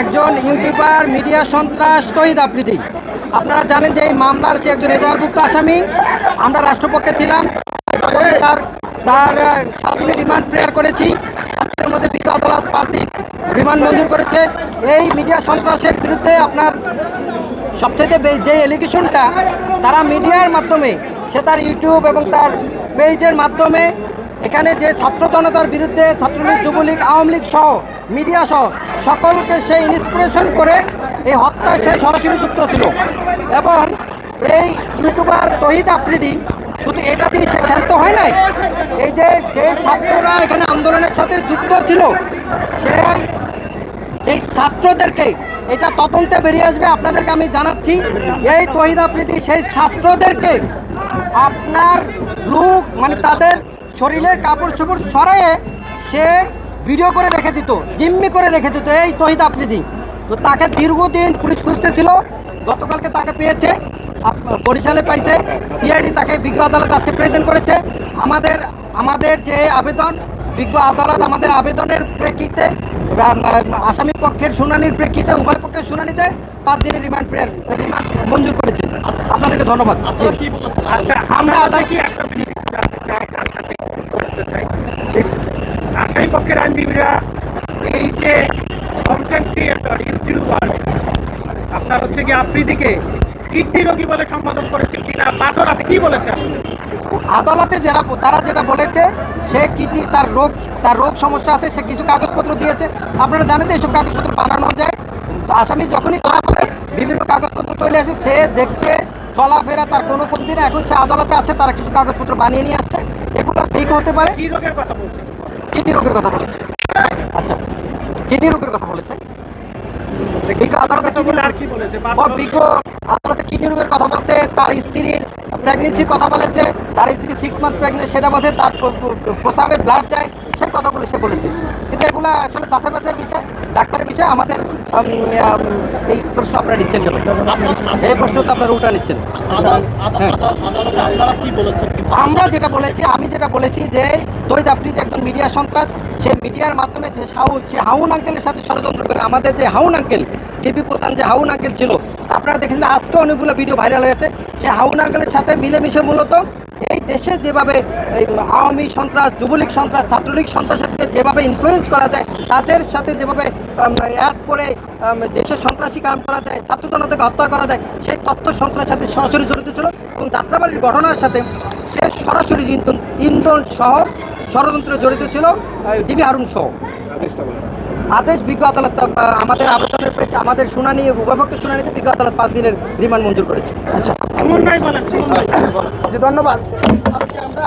একজন YouTuber media সন্ত্রাস তহিদ আফ্রিদি আপনারা জানেন যে এই মামলার সে একজন এজাহারভুক্ত আসামি আমরা রাষ্ট্রপক্ষে ছিলাম। তার তার আহ, সাত দিনের রিমান্ড প্রেয়ার করেছি। সাতের মধ্যে বিজ্ঞ আদালত পাঁচ দিন রিমান্ড মঞ্জুর করেছে। এই মিডিয়া সন্ত্রাসের বিরুদ্ধে আপনার সবচেয়ে যে এলিগেশনটা তারা মিডিয়ার মাধ্যমে সে তার ইউটিউব এবং তার পেজের মাধ্যমে এখানে যে ছাত্র জনতার বিরুদ্ধে ছাত্রলীগ, যুবলীগ, আওয়ামী লীগ সহ মিডিয়া সহ সকলকে সে ইন্সপিরেশন করে এই হত্যায় সে সরাসরি যুক্ত ছিল। এবং এই ইউটিউবার তহিদ আফ্রিদি শুধু এটা দিয়ে সে ক্ষান্ত হয় নাই, এই যে যে ছাত্ররা এখানে আন্দোলনের সাথে যুক্ত ছিল, সে সেই ছাত্রদেরকে এটা তদন্তে বেরিয়ে আসবে আপনাদেরকে আমি জানাচ্ছি, এই তহিদ আফ্রিদি সেই ছাত্রদেরকে আপনার লুক মানে তাদের শরীরের কাপড় চোপড় সরাইয়ে সে ভিডিও করে রেখে দিত জিম্মি করে রেখে দিত এই তহিদ আফ্রিদি তো তাকে দীর্ঘদিন পুলিশ খুঁজতেছিল গতকালকে তাকে পেয়েছে বরিশালে পাইছে সিআইডি তাকে বিজ্ঞ আদালত আজকে প্রেজেন্ট করেছে। আমাদের আমাদের যে আবেদন বিজ্ঞ আদালত আমাদের আবেদনের প্রেক্ষিতে আসামি পক্ষের শুনানির প্রেক্ষিতে উভয় পক্ষের শুনানিতে পাঁচ দিনের রিমান্ড প্রেয়ার রিমান্ড মঞ্জুর করেছে। আপনাদেরকে ধন্যবাদ। আচ্ছা আমরা আমরা আদায়- কি যে আসামি পক্ষের আইনজীবীরা এই যে কন্টেন্ট ক্রিয়েটর ইউটিউবার আপনার হচ্ছে কি আফ্রিদিকে কিডনি রোগী বলে সম্বোধন করেছে কিনা, পাথর আছে, কি বলেছে আদালতে যারা তারা যেটা বলেছে, সে কিডনি, তার রোগ তার রোগ সমস্যা আছে, সে কিছু কাগজপত্র দিয়েছে। আপনারা জানেন তো এইসব কাগজপত্র বানানো যায়। তো আসামি যখনই ধরা পড়ে, বিভিন্ন কাগজপত্র তৈরি আসে, সে দেখতে চলাফেরা তার কোনো কোন দিনে এখন সে আদালতে আছে তারা কিছু কাগজপত্র বানিয়ে নিয়ে আসছে। এগুলো ফেক হতে পারে। কি রোগের কথা বলছে? কিডনি রোগের কথা বলেছে। আচ্ছা কিডনি রোগের কথা বলেছে? আদালতে কিডনি বলেছে? রোগের কথা বলতে তার স্ত্রীর প্রেগনেন্সির কথা বলেছে তার স্ত্রী সিক্স মান্থ প্রেগনেন্ট সেটা বলছে তার প্র- প্র- প্রস্রাবে ব্লাড যায়। সেই কথাগুলো সে বলেছে। কিন্তু এগুলো আসলে চাষাবাসের বিষয়, ডাক্তারের বিষয়, আমাদের এই প্রশ্ন আপনারা নিচ্ছেন কেন? এই প্রশ্নটা আপনারা উল্টা নিচ্ছেন। হ্যাঁ। আমরা যেটা বলেছি, আমি যেটা বলেছি যে দৈত আপনি যে একজন মিডিয়া সন্ত্রাস। সে মিডিয়ার মাধ্যমে যে হাউ সে হাউন আঙ্কেলের সাথে ষড়যন্ত্র করে, আমাদের যে হাউন আঙ্কেল টিভি প্রধান যে হাউন আঙ্কেল ছিল, আপনারা দেখেন যে আজকে অনেকগুলো ভিডিও ভাইরাল হয়েছে। সে হাউন আঙ্কেলের সাথে মিলেমিশে মূলত দেশে যেভাবে আওয়ামী সন্ত্রাস যুবলীগ সন্ত্রাস ছাত্রলীগ সন্ত্রাসকে যেভাবে ইনফ্লুয়েন্স করা যায় তাদের সাথে যেভাবে অ্যাড করে দেশের সন্ত্রাসী কাম করা যায় ছাত্র জনতাকে হত্যা করা যায় সেই তথ্য সন্ত্রাসের সাথে সরাসরি জড়িত ছিল এবং যাত্রাবাড়ির ঘটনার সাথে সে সরাসরি ইন্ধন ইন্ধন সহ ষড়যন্ত্রে জড়িত ছিল ডিবি হারুন সহ। আদেশ বিজ্ঞ আদালত আমাদের আবেদনের প্রেক্ষিতে আমাদের শুনানি উভয়পক্ষের শুনানিতে বিজ্ঞ আদালত পাঁচ দিনের রিমান্ড মঞ্জুর করেছে। আচ্ছা ধন্যবাদ। আজকে আমরা